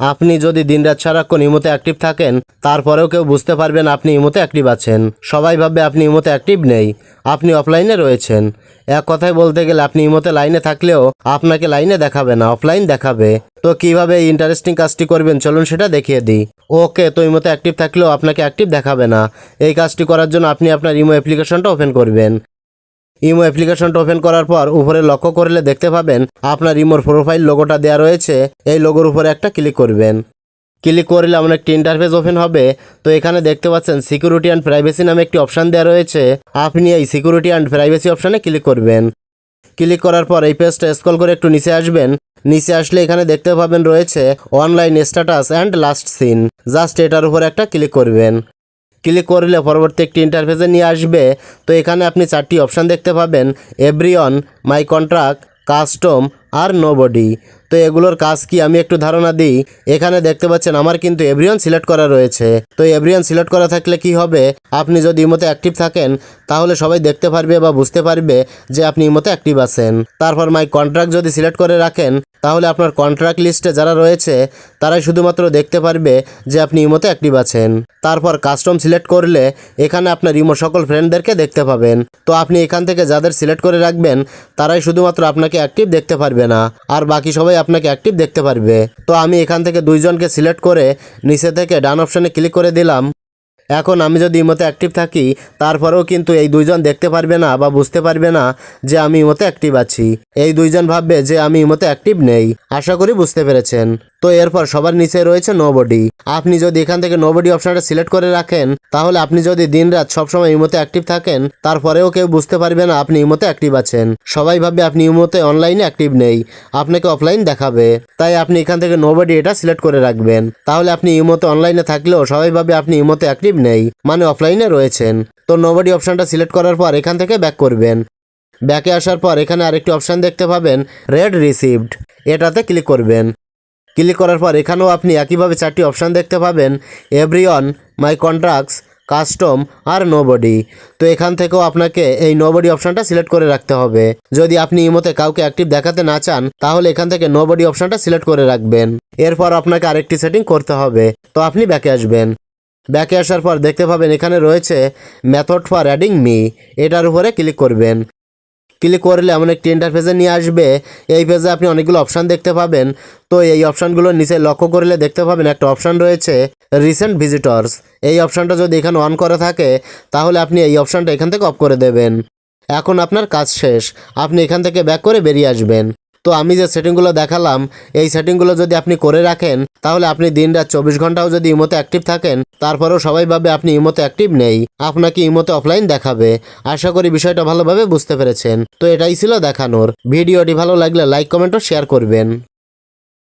আপনি যদি দিনরাত সারাক্ষণ ইমোতে অ্যাক্টিভ থাকেন, তারপরেও কেউ বুঝতে পারবেন আপনি ইমোতে অ্যাক্টিভ আছেন। সবাই ভাববে আপনি ইমোতে অ্যাক্টিভ নেই। আপনি অফলাইনে রয়েছেন। এক কথায় বলতে গেলে আপনি ইমোতে লাইনে থাকলেও আপনাকে লাইনে দেখাবে না, অফলাইন দেখাবে। তো কীভাবে এই ইন্টারেস্টিং কাজটি করবেন? চলুন সেটা দেখিয়ে দিই। ওকে, তো ইমোতে অ্যাক্টিভ থাকলেও আপনাকে অ্যাক্টিভ দেখাবে না। এই কাজটি করার জন্য আপনি আপনার ইমো অ্যাপ্লিকেশনটা ওপেন করবেন। ইমো অ্যাপ্লিকেশনটা ওপেন করার পর উপরে লক্ষ্য করলে দেখতে পাবেন আপনার ইমোর প্রোফাইল লোগোটা দেওয়া রয়েছে। এই লোগোর উপরে একটা ক্লিক করবেন। ক্লিক করলে এমন একটি ইন্টারফেস ওপেন হবে। তো এখানে দেখতে পাচ্ছেন সিকিউরিটি অ্যান্ড প্রাইভেসি নামে একটি অপশান দেওয়া রয়েছে। আপনি এই সিকিউরিটি অ্যান্ড প্রাইভেসি অপশানে ক্লিক করবেন। ক্লিক করার পর এই পেজটা স্ক্রল করে একটু নিচে আসবেন। নিচে আসলে এখানে দেখতে পাবেন রয়েছে online status and last seen just এটার উপর একটা ক্লিক করবেন। ক্লিক করলে পরবর্তী একটি ইন্টারফেসে নিয়ে আসবে। তো এখানে আপনি চারটি অপশান দেখতে পাবেন। এভরিওন মাই কন্ট্রাক্ট কাস্টম আর নোবডি তো এগুলোর কাজ কি? আমি একটু ধারণা দিই। এখানে দেখতে পাচ্ছেন আমার কিন্তু এভরিওন সিলেক্ট করা রয়েছে। তো এভরিওন সিলেক্ট করা থাকলে কি হবে? আপনি যদি ইমোতে অ্যাক্টিভ থাকেন, তাহলে সবাই দেখতে পারবে বা বুঝতে পারবে যে আপনি ইমোতে অ্যাক্টিভ আছেন। তারপর মাই কন্ট্রাক্ট যদি সিলেক্ট করে রাখেন তাহলে আপনার কন্ট্রাক্ট লিস্টে যারা রয়েছে, তারাই শুধুমাত্র দেখতে পারবে যে আপনি ইমোতে অ্যাক্টিভ আছেন। তারপর কাস্টম সিলেক্ট করলে এখানে আপনার ইমো সকল ফ্রেন্ডদেরকে দেখতে পাবেন। তো আপনি এখান থেকে যাদের সিলেক্ট করে রাখবেন, তারাই শুধুমাত্র আপনাকে অ্যাক্টিভ দেখতে পারবে না, আর বাকি সবাই আপনাকে অ্যাক্টিভ দেখতে পারবে। তো আমি এখান থেকে দুইজনকে সিলেক্ট করে নিচে থেকে ডান অপশানে ক্লিক করে দিলাম। এখন আমি যদি ইমোতে অ্যাক্টিভ থাকি, তারপরেও কিন্তু এই দুইজন দেখতে পারবে না বা বুঝতে পারবে না যে আমি ইমোতে অ্যাক্টিভ আছি। এই দুইজন ভাববে যে আমি ইমোতে অ্যাক্টিভ নেই। আশা করি বুঝতে পেরেছেন। তো এরপর সবার নিচে রয়েছে নোবডি আপনি যদি এখান থেকে নোবডি অপশনটা সিলেক্ট করে রাখেন, তাহলে আপনি যদি দিনরাত সবসময় ইমোতে অ্যাক্টিভ থাকেন, তারপরেও কেউ বুঝতে পারবে না আপনি ইমোতে অ্যাক্টিভ আছেন। সবাই ভাববে আপনি ইমোতে অনলাইনে অ্যাক্টিভ নেই। আপনাকে অফলাইন দেখাবে। তাই আপনি এখান থেকে নোবডি এটা সিলেক্ট করে রাখবেন। তাহলে আপনি ইমোতে অনলাইনে থাকলেও সবাই ভাবে আপনি ইমোতে অ্যাক্টিভ নেই। মানে অফলাইনে রয়েছেন। তো নোবডি অপশনটা সিলেক্ট করার পর এখান থেকে ব্যাক করবেন। ব্যাকে আসার পর এখানে আরেকটি অপশান দেখতে পাবেন রেড রিসিভড এটাতে ক্লিক করবেন। ক্লিক করার পর এখানেও আপনি একইভাবে চারটি অপশান দেখতে পাবেন এভরিওয়ান মাই কন্ট্রাক্টস কাস্টম আর নোবডি তো এখান থেকেও আপনাকে এই নোবডি অপশানটা সিলেক্ট করে রাখতে হবে। যদি আপনি ইমোতে কাউকে অ্যাক্টিভ দেখাতে না চান, তাহলে এখান থেকে নোবডি অপশানটা সিলেক্ট করে রাখবেন। এরপর আপনাকে আরেকটি সেটিং করতে হবে। তো আপনি ব্যাকে আসবেন। ব্যাকে আসার পর দেখতে পাবেন এখানে রয়েছে মেথড ফর অ্যাডিং মি এটার উপরে ক্লিক করবেন। ক্লিক করলে এমন একটি ইন্টারফেসে নিয়ে আসবে। এই পেজে আপনি অনেকগুলো অপশান দেখতে পাবেন। তো এই অপশানগুলো নিচে লক্ষ্য করলে দেখতে পাবেন একটা অপশান রয়েছে রিসেন্ট ভিজিটর্স এই অপশানটা যদি এখানে অন করা থাকে, তাহলে আপনি এই অপশানটা এখান থেকে অফ করে দেবেন। এখন আপনার কাজ শেষ। আপনি এখান থেকে ব্যাক করে বেরিয়ে আসবেন। তো আমি যে সেটিংগুলো দেখালাম, এই সেটিংগুলো যদি আপনি করে রাখেন, তাহলে আপনি দিন রাত চব্বিশ ঘন্টাও যদি ইমোতে অ্যাক্টিভ থাকেন, তারপরেও সবাই ভাবে আপনি ইমোতে অ্যাক্টিভ নেই, আপনাকে ইমোতে অফলাইন দেখাবে। আশা করি বিষয়টা ভালোভাবে বুঝতে পেরেছেন। তো এটাই ছিল দেখানোর। ভিডিওটি ভালো লাগলে লাইক কমেন্ট ও শেয়ার করবেন।